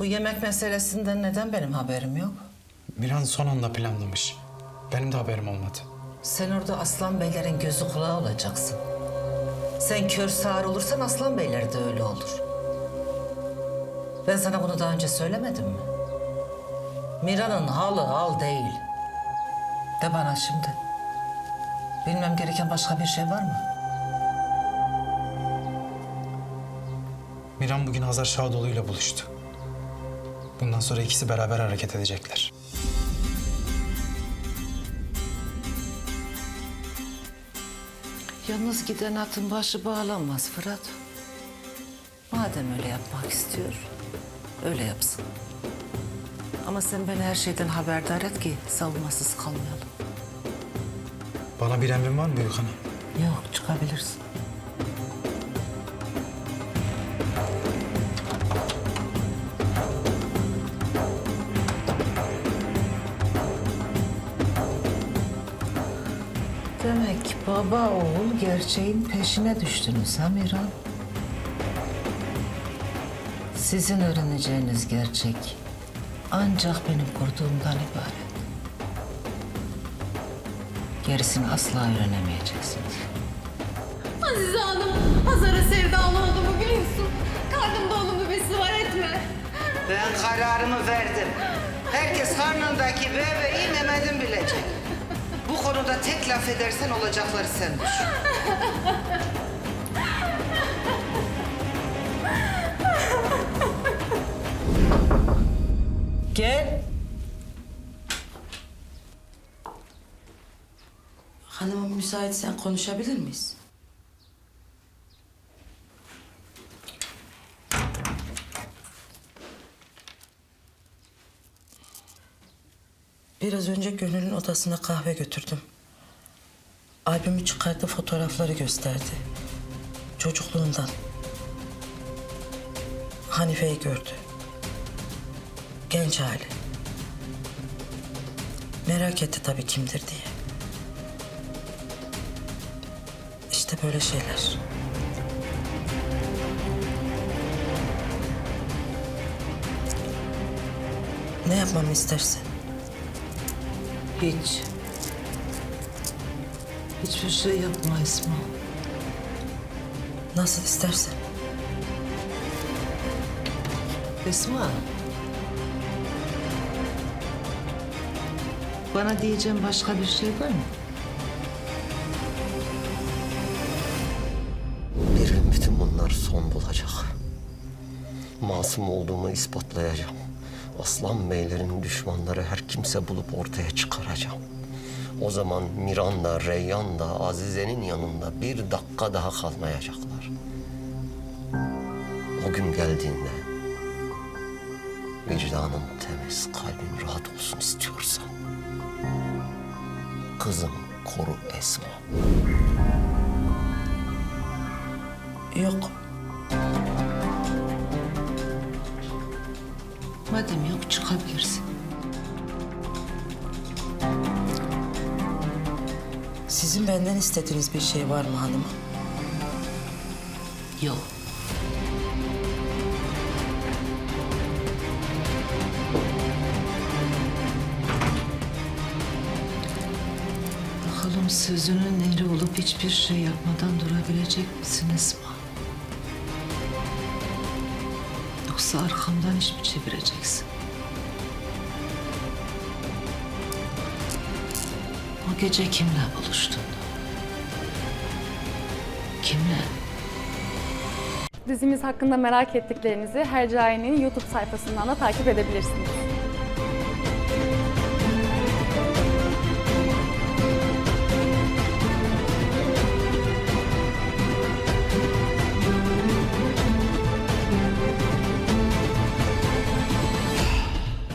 Bu yemek meselesinden neden benim haberim yok? Miran son anda planlamış. Benim de haberim olmadı. Sen orada Aslan Beylerin gözü kulağı olacaksın. Sen kör sağır olursan Aslan Beyler de öyle olur. Ben sana bunu daha önce söylemedim mi? Mira'nın halı hal değil. De bana şimdi. Bilmem gereken başka bir şey var mı? Miran bugün Hazar Şadoğlu ile buluştu. Bundan sonra ikisi beraber hareket edecekler. Yalnız giden atın başı bağlanmaz Fırat. Madem öyle yapmak istiyor, öyle yapsın. Ama sen beni her şeyden haberdar et ki savunmasız kalmayalım. Bana bir emrin var mı Büyük Hanım? Yok, çıkabilirsin. Baba oğul gerçeğin peşine düştünüz ha Miran? Sizin öğreneceğiniz gerçek ancak benim kurduğumdan ibaret. Gerisini asla öğrenemeyeceksiniz. Azize Hanım, Hazar'a sevdalı oldu mu biliyorsun? Karnımda onun bebesi var etme. Ben kararımı verdim. Herkes karnındaki laf edersen olacakları sen düşün. Gel. Hanımım müsaitsen konuşabilir miyiz? Biraz önce Gönül'ün odasına kahve götürdüm. Albümü çıkardı, fotoğrafları gösterdi. Çocukluğundan. Hanife'yi gördü. Genç hali. Merak etti tabii kimdir diye. İşte böyle şeyler. Ne yapmamı istersin? Hiç. Hiçbir şey yapma Esma. Nasıl istersen. Esma. Bana diyeceğim başka bir şey var mı? Bir gün bütün bunlar son bulacak. Masum olduğumu ispatlayacağım. Aslan beylerin düşmanları her kimse bulup ortaya çıkaracağım. O zaman Miran da Reyyan da Azize'nin yanında bir dakika daha kalmayacaklar. O gün geldiğinde vicdanım temiz, kalbim rahat olsun istiyorsan kızım koru Esma. Yok. Madem yok çıkabilirsin. Sizin benden istediğiniz bir şey var mı hanımım? Yok. Bakalım sözünün eri olup hiçbir şey yapmadan durabilecek misin Esma? Yoksa arkamdan iş mi çevireceksin? O gece kimle buluştun? Kimle? Dizimiz hakkında merak ettiklerinizi Hercai'nin YouTube sayfasından da takip edebilirsiniz.